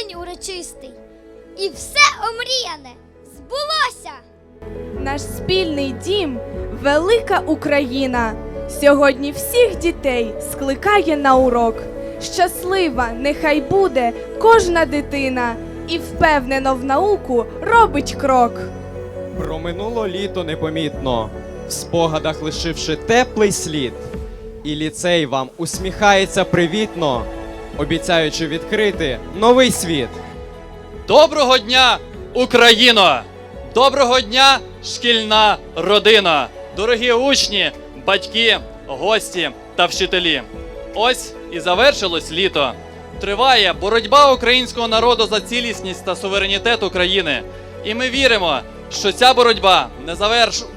день урочистий, і все омріяне збулося. Наш спільний дім велика Україна. Сьогодні всіх дітей скликає на урок. Щаслива нехай буде кожна дитина і впевнено в науку робить крок. Проминуло літо непомітно, в спогадах лишивши теплий слід. І ліцей вам усміхається привітно, обіцяючи відкрити новий світ. Доброго дня, Україно! Доброго дня, шкільна родина! Дорогі учні, батьки, гості та вчителі! Ось і завершилось літо. Триває боротьба українського народу за цілісність та суверенітет України. І ми віримо, що ця боротьба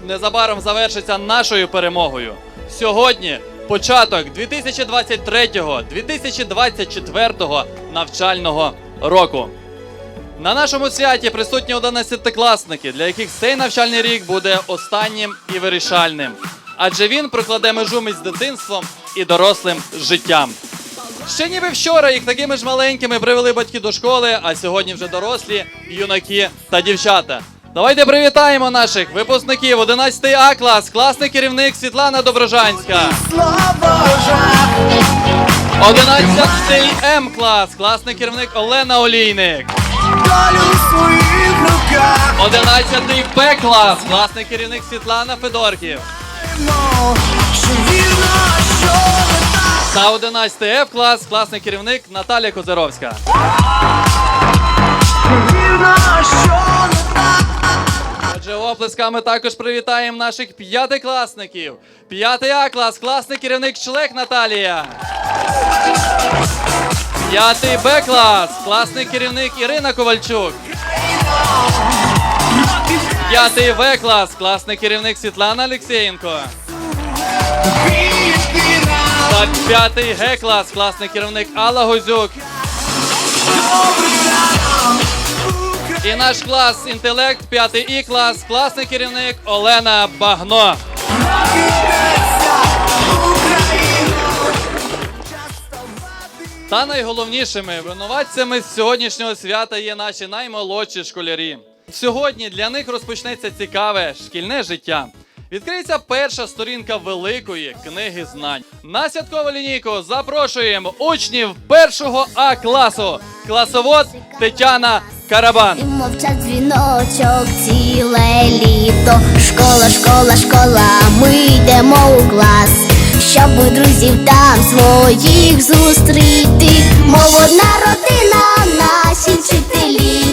незабаром завершиться нашою перемогою. Сьогодні початок 2023-2024 навчального року. На нашому святі присутні 11-класники, для яких цей навчальний рік буде останнім і вирішальним. Адже він прокладе межу між дитинством і дорослим життям. Ще ніби вчора їх такими ж маленькими привели батьки до школи, а сьогодні вже дорослі, юнаки та дівчата. Давайте привітаємо наших випускників 11 А клас, класний керівник Світлана Доброжанська. 11 М клас, класний керівник Олена Олійник. долю в своїх руках 11 П клас, класний керівник Світлана Федорків. Та 11 Ф клас, класний керівник Наталія Козаровська. Оплесками також привітаємо наших п'ятикласників. П'ятий А клас, класний керівник Члек Наталія. П'ятий Б клас, класний керівник Ірина Ковальчук. П'ятий В клас, класний керівник Світлана Алексєєнко. Та п'ятий Г клас, класний керівник Алла Гузюк. І наш клас інтелект, п'ятий І клас, класний керівник Олена Багно. Та найголовнішими винуватцями сьогоднішнього свята є наші наймолодші школярі. Сьогодні для них розпочнеться цікаве шкільне життя. Відкриється перша сторінка великої книги знань. На святкову лінійку запрошуємо учнів першого А класу. Класовод Тетяна Карабан. Мовчать дзвіночок ціле літо. Школа, школа, школа, ми йдемо у клас, щоб у друзів там своїх зустріти. Мов одна родина, наші вчителі,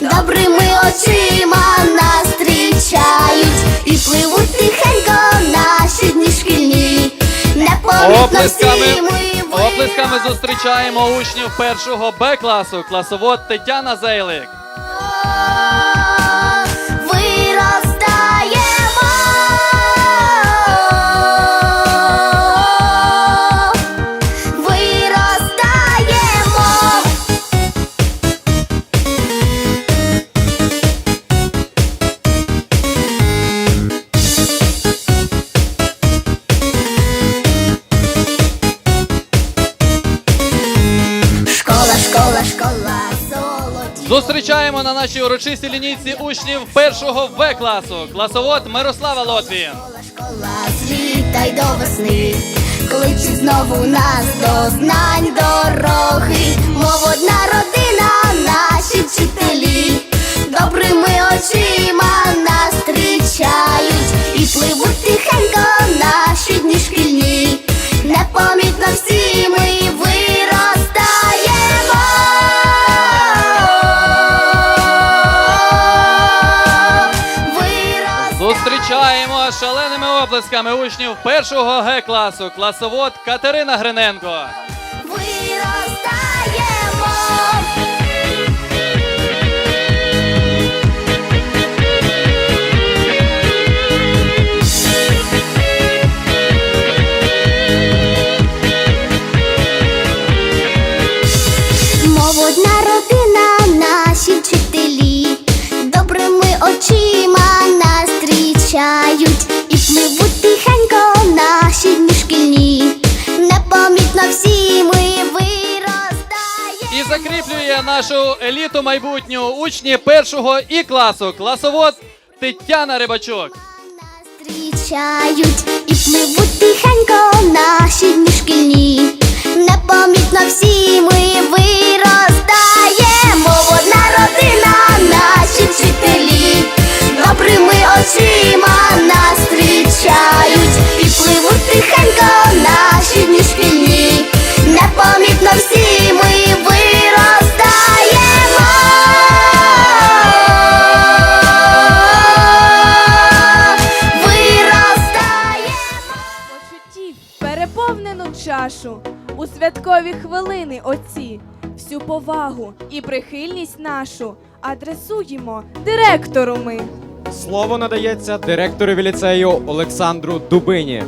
добрими очима нас зустрічають і пливуть тихенько наші дні шкільні. Оплесками, оплесками зустрічаємо учнів першого Б класу. Класовод Тетяна Зейлик. Зустрічаємо на нашій урочистій лінійці учнів першого В класу. Класовод Мирослава Лотвін. Школа, й до весни, кличуть знову нас до знань дороги, мов одна родина, наші вчителі, добрими очима нас зустрічають. І пливуть тихенько наші дні шкільні, непомітно всі ми оплесками учнів першого Г класу. Класовод Катерина Гриненко. Нашу еліту майбутню учні першого і класу. Класовод Тетяна Рибачок. Зустрічають і пливуть тихенько наші дні шкільні. Непомітно всі ми виростаємо. Одна родина, наші вчителі. Добрими очима нас зустрічають чашу у святкові хвилини оці. Всю повагу і прихильність нашу адресуємо директору ми. Слово надається директорові ліцею Олександру Дубині.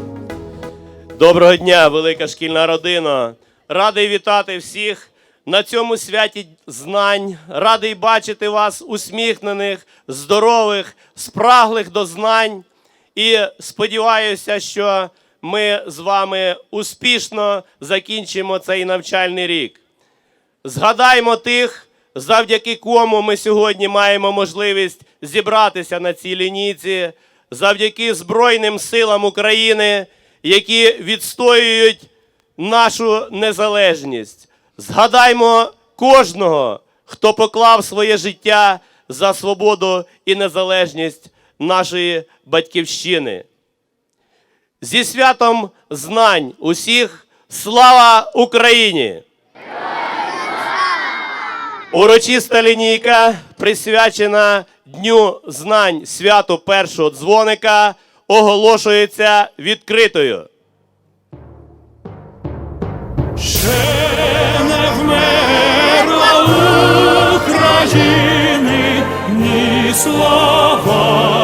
Доброго дня, велика шкільна родина. Радий вітати всіх на цьому святі знань. Радий бачити вас усміхнених, здорових, спраглих до знань. І сподіваюся, що ми з вами успішно закінчимо цей навчальний рік. Згадаймо тих, завдяки кому ми сьогодні маємо можливість зібратися на цій лінійці, завдяки Збройним силам України, які відстоюють нашу незалежність. Згадаймо кожного, хто поклав своє життя за свободу і незалежність нашої батьківщини. Зі святом знань усіх слава Україні! Урочиста лінійка, присвячена Дню знань святу першого дзвоника, оголошується відкритою. Ще не вмерла України ні слава,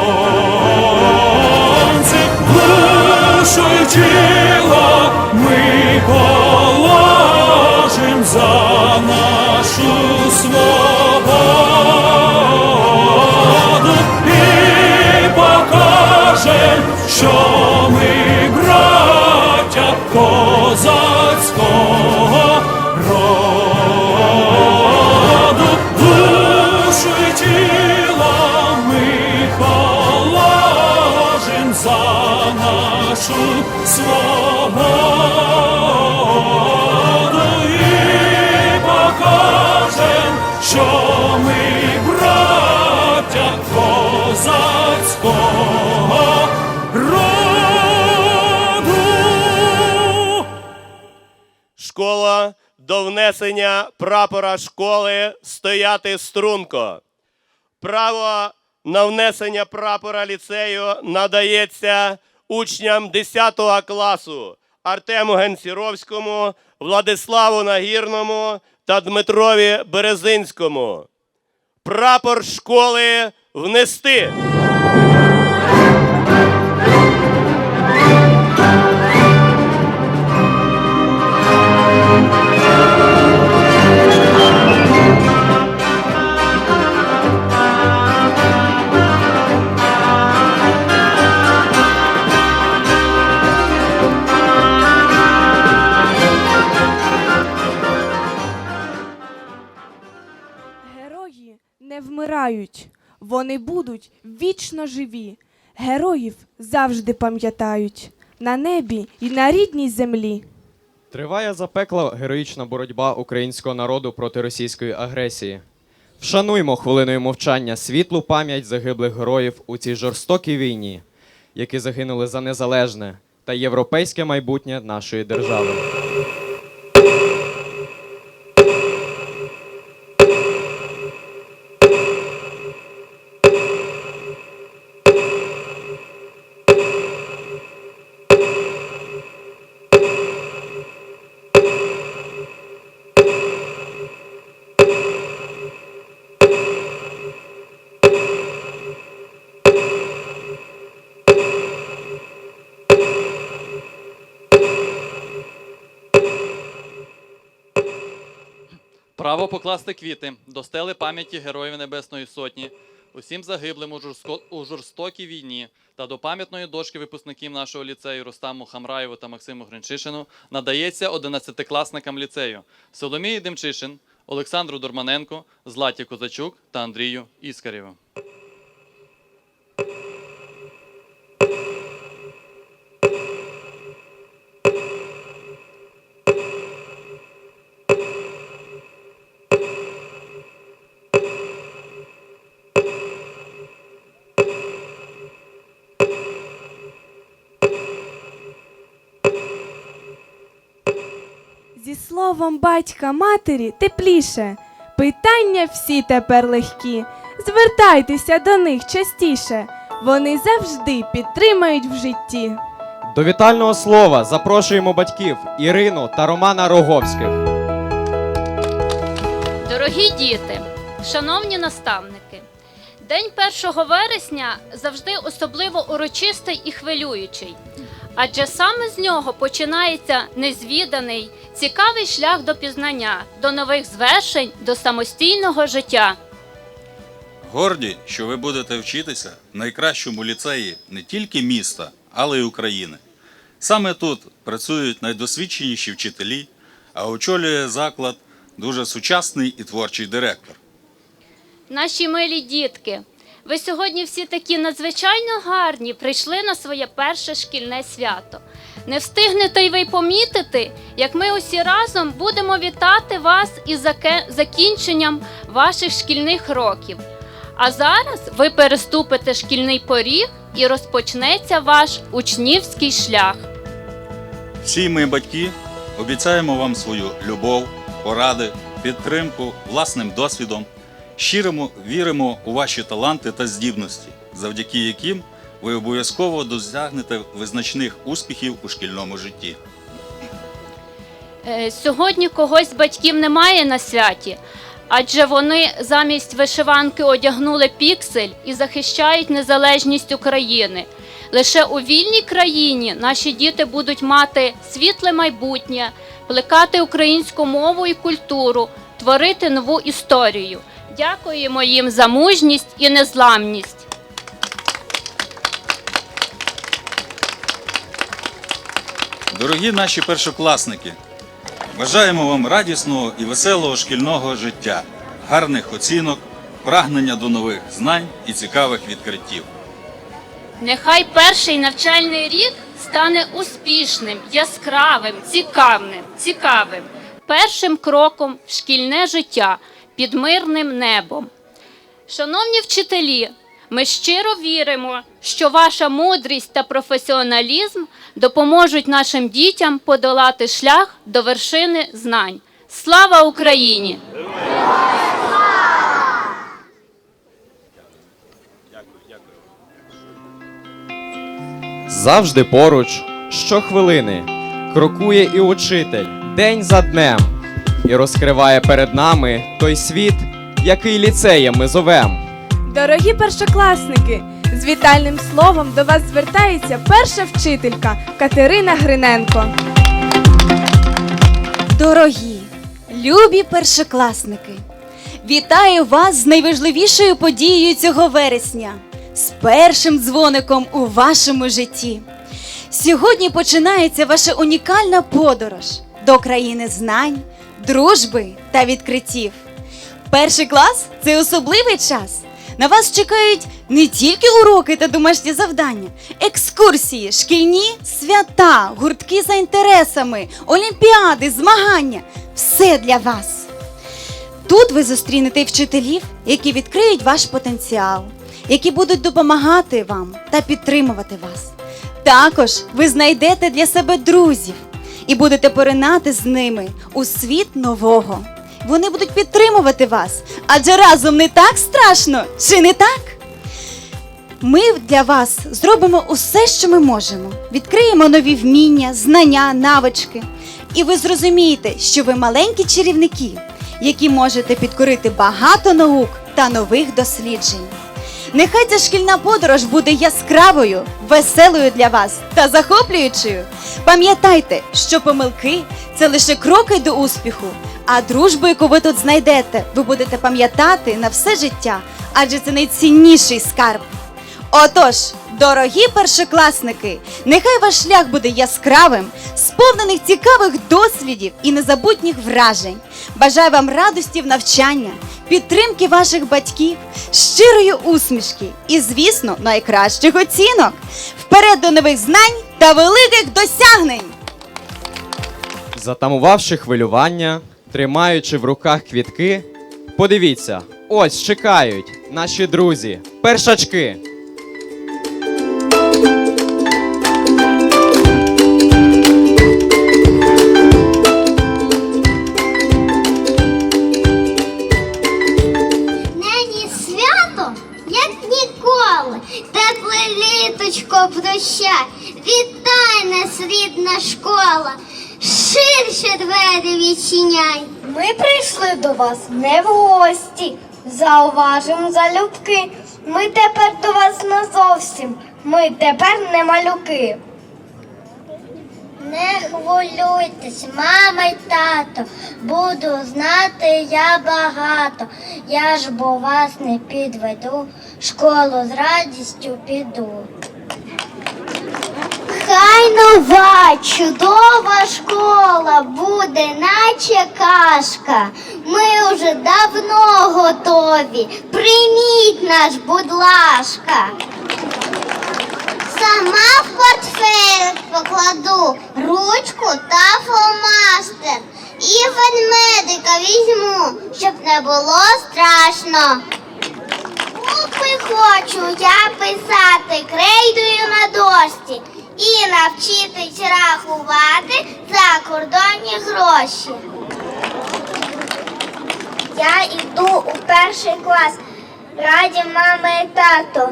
душу й тіло ми положим за нашу свободу. І покажем, що прапора школи стояти струнко. Право на внесення прапора ліцею надається учням 10 класу Артему Генсіровському, Владиславу Нагірному та Дмитрові Березинському. Прапор школи внести. Вічно живі. Героїв завжди пам'ятають на небі і на рідній землі. Триває запекла героїчна боротьба українського народу проти російської агресії. Вшануймо хвилиною мовчання світлу пам'ять загиблих героїв у цій жорстокій війні, які загинули за незалежне та європейське майбутнє нашої держави. Право покласти квіти. До стели пам'яті Героїв Небесної Сотні, усім загиблим у, жорстко- у жорстокій війні. Та до пам'ятної дошки випускників нашого ліцею Рустаму Хамраєву та Максиму Гринчишину надається 11-класникам ліцею. Соломії Демчишин, Олександру Дурманенко, Златі Козачук та Андрію Іскарєву. Словом батька матері тепліше. Питання всі тепер легкі. Звертайтеся до них частіше. Вони завжди підтримають в житті. До вітального слова запрошуємо батьків Ірину та Романа Роговських. Дорогі діти, шановні наставники, День 1 вересня завжди особливо урочистий і хвилюючий, адже саме з нього починається незвіданий, цікавий шлях до пізнання, до нових звершень, до самостійного життя. Горді, що ви будете вчитися в найкращому ліцеї не тільки міста, але й України. Саме тут працюють найдосвідченіші вчителі, а очолює заклад дуже сучасний і творчий директор. Наші милі дітки, ви сьогодні всі такі надзвичайно гарні прийшли на своє перше шкільне свято. Не встигнете й ви помітити, як ми усі разом будемо вітати вас із закінченням ваших шкільних років. А зараз ви переступите шкільний поріг і розпочнеться ваш учнівський шлях. Всі ми, батьки, обіцяємо вам свою любов, поради, підтримку власним досвідом. Щиримо віримо у ваші таланти та здібності, завдяки яким ви обов'язково досягнете визначних успіхів у шкільному житті. Е, Сьогодні когось батьків немає на святі, адже вони замість вишиванки одягнули піксель і захищають незалежність України. Лише у вільній країні наші діти будуть мати світле майбутнє, плекати українську мову і культуру, творити нову історію. Дякуємо їм за мужність і незламність. Дорогі наші першокласники, бажаємо вам радісного і веселого шкільного життя, гарних оцінок, прагнення до нових знань і цікавих відкриттів. Нехай перший навчальний рік стане успішним, яскравим, цікавим, цікавим, першим кроком в шкільне життя під мирним небом. Шановні вчителі, ми щиро віримо, що ваша мудрість та професіоналізм допоможуть нашим дітям подолати шлях до вершини знань. Слава Україні! Завжди поруч, щохвилини, крокує і учитель день за днем, і розкриває перед нами той світ, який ліцеєм ми зовем. Дорогі першокласники, з вітальним словом до вас звертається перша вчителька Катерина Гриненко. Дорогі, любі першокласники, вітаю вас з найважливішою подією цього вересня, з першим дзвоником у вашому житті. Сьогодні починається ваша унікальна подорож до країни знань, дружби та відкриттів. Перший клас це особливий час. На вас чекають не тільки уроки та домашні завдання, екскурсії, шкільні свята, гуртки за інтересами, олімпіади, змагання все для вас. Тут ви зустрінете вчителів, які відкриють ваш потенціал, які будуть допомагати вам та підтримувати вас. Також ви знайдете для себе друзів і будете поринати з ними у світ нового. Вони будуть підтримувати вас, адже разом не так страшно, чи не так? Ми для вас зробимо усе, що ми можемо. Відкриємо нові вміння, знання, навички. І ви зрозумієте, що ви маленькі чарівники, які можете підкорити багато наук та нових досліджень. Нехай ця шкільна подорож буде яскравою, веселою для вас та захоплюючою. Пам'ятайте, що помилки це лише кроки до успіху, а дружбу, яку ви тут знайдете, ви будете пам'ятати на все життя, адже це найцінніший скарб. Отож, дорогі першокласники, нехай ваш шлях буде яскравим, сповнених цікавих досвідів і незабутніх вражень. Бажаю вам радості в навчання, підтримки ваших батьків, щирої усмішки і, звісно, найкращих оцінок. Вперед до нових знань та великих досягнень! Затамувавши хвилювання, тримаючи в руках квітки, подивіться, ось чекають наші друзі, першачки. Прощай, вітай нас, рідна школа, ширше двері відчиняй. Ми прийшли до вас не в гості. Зауважимо залюбки. Ми тепер до вас не зовсім. Ми тепер не малюки. Не хвилюйтесь, мама й тато, буду знати я багато. Я ж бо вас не підведу, школу з радістю піду. Хай нова чудова школа буде, наче кашка. Ми вже давно готові. Прийміть нас, будь ласка. Сама в портфель покладу ручку та фломастер. І ведмедика візьму, щоб не було страшно. Букви хочу я писати крейдою на дошці і навчитись рахувати закордонні гроші. Я йду у перший клас. Раді мама і тато.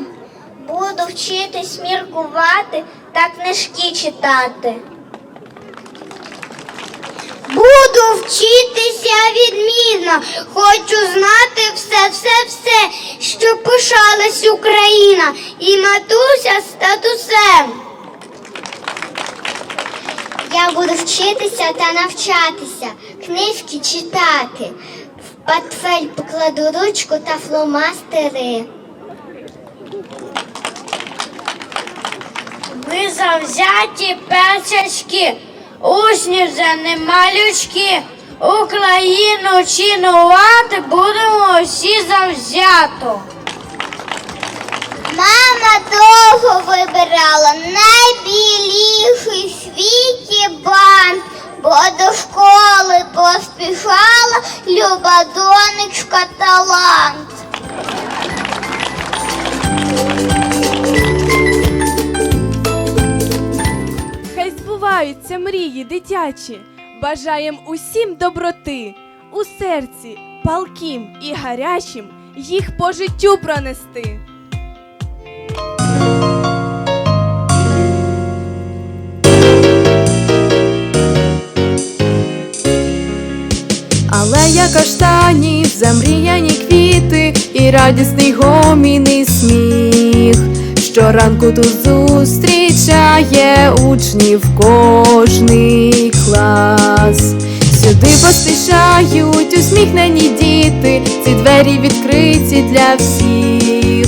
Буду вчитись міркувати та книжки читати. Буду вчитися відмінно, хочу знати все, все, все, що пишалась Україна і матуся татусем. Я буду вчитися та навчатися, книжки читати. В портфель покладу ручку та фломастери. Завзяті перчачки, учні вже не малючки. Україну чинувати будемо всі завзято. Мама довго вибирала найбіліший в світі бант, бо до школи поспішала люба донечка талант. Збуваються мрії дитячі, бажаєм усім доброти, у серці палким і гарячим їх по життю пронести. Алея каштанів, замріяні квіти і радісний гомін і сміх. Щоранку тут зустрічає учнів кожний клас. Сюди поспішають усміхнені діти, ці двері відкриті для всіх.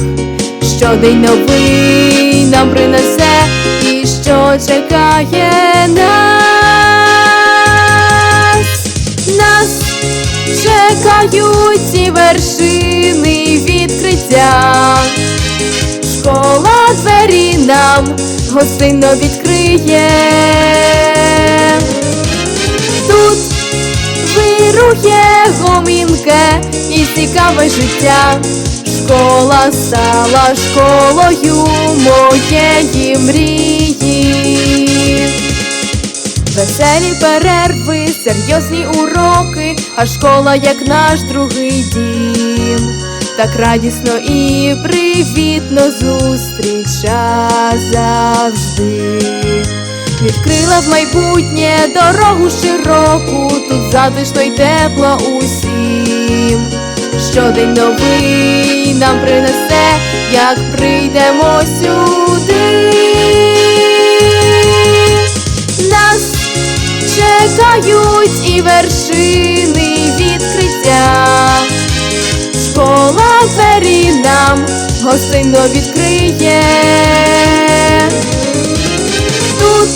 Щодень новий нам принесе і що чекає нас. Нас чекають ці вершини відкриття. Школа двері нам гостинно відкриє. Тут вирує гомінке і цікаве життя. Школа стала школою моєї мрії. Веселі перерви, серйозні уроки, а школа як наш другий дім. Так радісно і привітно зустріча завжди. Відкрила в майбутнє дорогу широку, тут затишно й тепло усім. щодень новий нам принесе, як прийдемо сюди. Нас чекають і вершини відкриття. Школа двері нам гостинно відкриє. Тут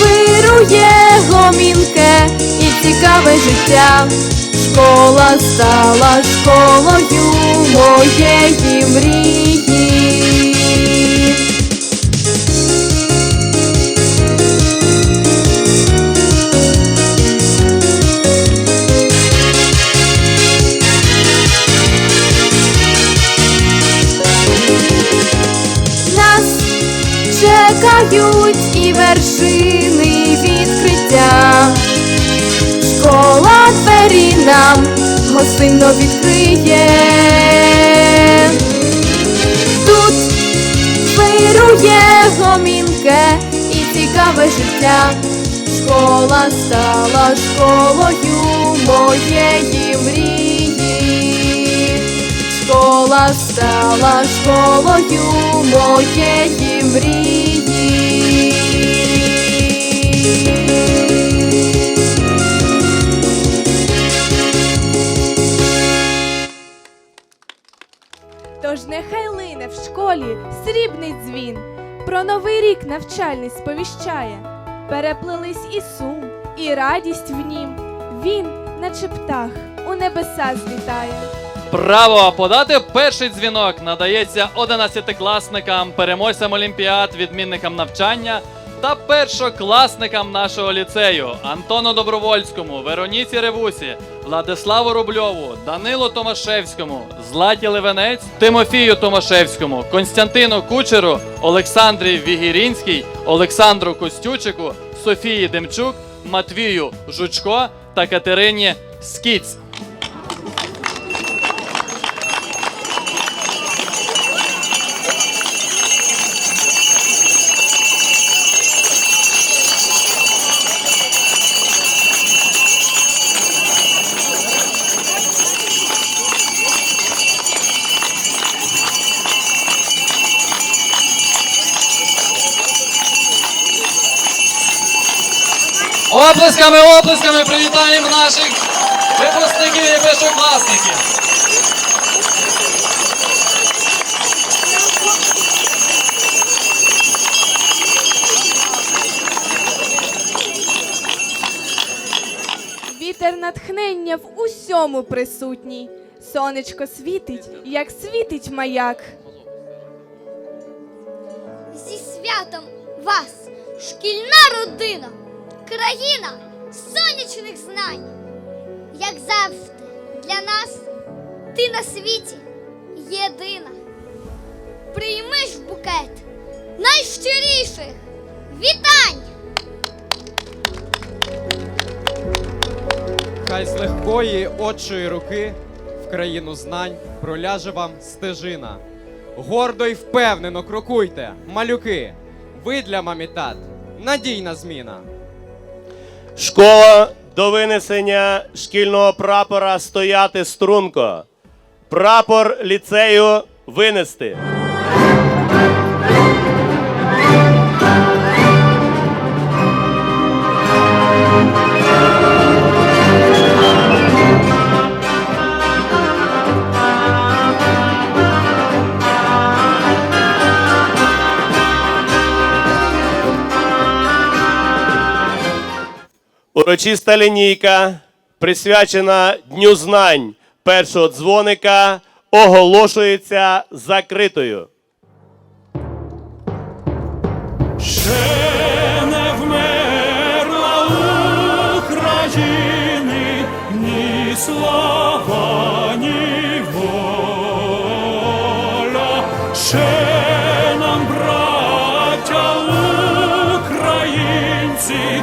вирує гомінке і цікаве життя. Школа стала школою моєї мрії. Гостинно відкриє. Тут вирує гомінке і цікаве життя. Школа стала школою моєї мрії. Школа стала школою моєї мрії. Школі срібний дзвін, про новий рік навчальний сповіщає. Переплились і сум, і радість в нім. Він, наче птах, у небеса злітає. Право подати перший дзвінок надається одинадцятикласникам, переможцям олімпіад, відмінникам навчання та першокласникам нашого ліцею Антону Добровольському, Вероніці Ревусі, Владиславу Рубльову, Данилу Томашевському, Златі Левенець, Тимофію Томашевському, Константину Кучеру, Олександрі Вігірінській, Олександру Костючику, Софії Демчук, Матвію Жучко та Катерині Скіць. Оплесками, оплесками привітаємо наших випускників і першокласників. Вітер натхнення в усьому присутній. Сонечко світить, як світить маяк. Країна сонячних знань. Як завжди, для нас ти на світі єдина. Прийми ж букет найщиріших вітань! Хай з легкої отчої руки в країну знань проляже вам стежина. Гордо й впевнено крокуйте, малюки. Ви для мамітат надійна зміна. Школа до винесення шкільного прапора стояти струнко. Прапор ліцею винести. Урочиста лінійка, присвячена Дню знань першого дзвоника, оголошується закритою. Ще не вмерла України ні слава, ні воля. Ще нам, браття українці,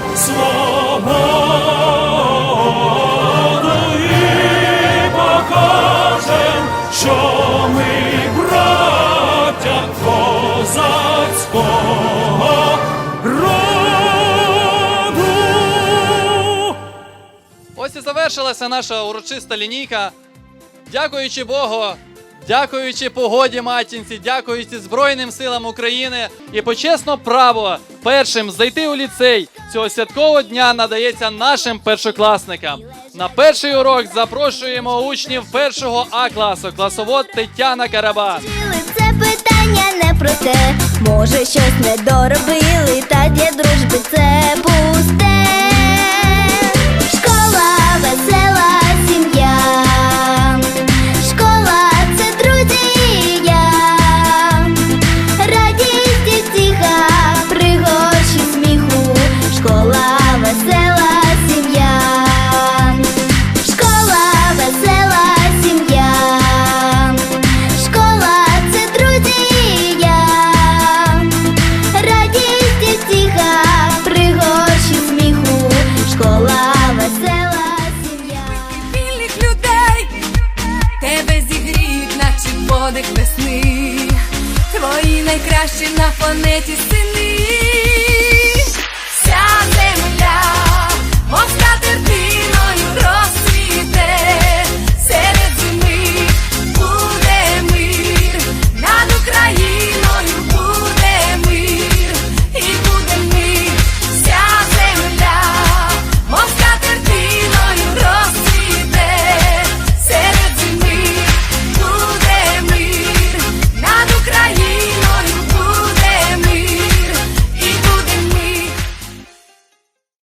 свободу покажем, що ми браття козацького. Ось і завершилася наша урочиста лінійка. Дякуючи Богу, дякуючи погоді матінці, дякуючи Збройним силам України і почесно право першим зайти у ліцей цього святкового дня надається нашим першокласникам. На перший урок запрошуємо учнів першого А класу, класовод Тетяна Карабас. Це питання не про те, може щось не доробили, та для дружби це пусте.